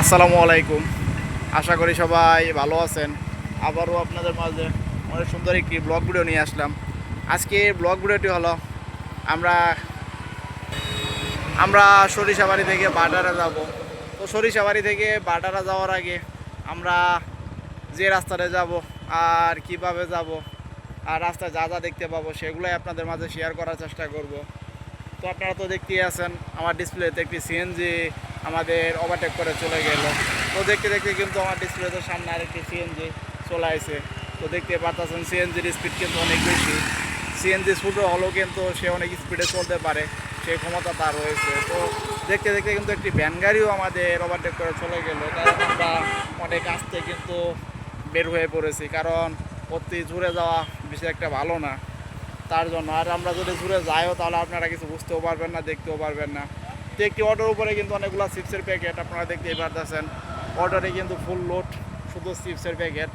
আসসালামু আলাইকুম। আশা করি সবাই ভালো আছেন। আবারও আপনাদের মাঝে অনেক সুন্দর একটি ব্লগ ভিডিও নিয়ে আসলাম। আজকে ব্লগ ভিডিওটি হলো, আমরা আমরা সরিষাবাড়ি থেকে বাডারা যাব। তো সরিষাবাড়ি থেকে বাডারা যাওয়ার আগে আমরা যে রাস্তাতে যাব আর কীভাবে যাব আর রাস্তায় যা যা দেখতে পাবো সেগুলোই আপনাদের মাঝে শেয়ার করার চেষ্টা করব। তো আপনারা তো দেখতেই আছেন, আমার ডিসপ্লেতে একটি সিএনজি আমাদের ওভারটেক করে চলে গেল। তো দেখতে দেখতে কিন্তু আমার ডিসপ্লেতে সামনে আরেকটি সিএনজি চলে আসে তো দেখতে পাচ্ছেন সিএনজির স্পিড কিন্তু অনেক বেশি। সিএনজি ছোটো হলেও কিন্তু সে অনেক স্পিডে চলতে পারে সেই ক্ষমতা তার রয়েছে। তো দেখতে দেখতে কিন্তু একটি ভ্যান গাড়িও আমাদের ওভারটেক করে চলে গেল। তাই আমরা অনেক আসতে কিন্তু বের হয়ে পড়েছি, কারণ অতি জুড়ে যাওয়া বেশি একটা ভালো না। তার জন্য। আর আমরা যদি ঘুরে যাইও তাহলে আপনারা কিছু বুঝতেও পারবেন না, দেখতেও পারবেন না। তো একটি অটোর উপরে কিন্তু অনেকগুলো চিপসের প্যাকেট আপনারা দেখতেই পারতেছেন। অটোরে কিন্তু ফুল লোড শুধু চিপসের প্যাকেট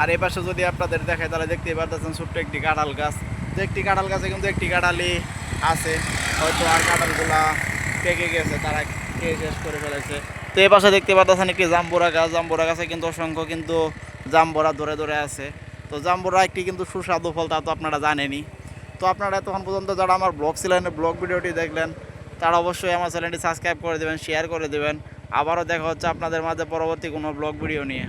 আর এ পাশে যদি আপনাদের দেখায় তাহলে দেখতেই পারতেছেন ছোট্ট একটি কাঁঠাল গাছ। তো একটি কাঁঠাল গাছে কিন্তু একটি কাঁঠালই আছে। হয়তো আর কাঁঠালগুলা পেকে গেছে, তারা খেয়ে শেষ করে ফেলেছে। তো এই পাশে দেখতে পারতেছেন একটি জাম্বুরা গাছ। জাম্বুরা গাছে কিন্তু অসংখ্য কিন্তু জাম্বুরা ধরে ধরে আছে। তো জাম্বুরা একটি কিন্তু সুস্বাদু ফল, তা তো আপনারা জানেনই। তো আপনারা এতক্ষণ পর্যন্ত যারা আমার ব্লগ ছিলেন ব্লগ ভিডিওটি দেখলেন তারা অবশ্যই আমার চ্যানেলটি সাবস্ক্রাইব করে দেবেন শেয়ার করে দেবেন। আবারও দেখা হচ্ছে আপনাদের মাঝে পরবর্তী কোনো ব্লগ ভিডিও নিয়ে।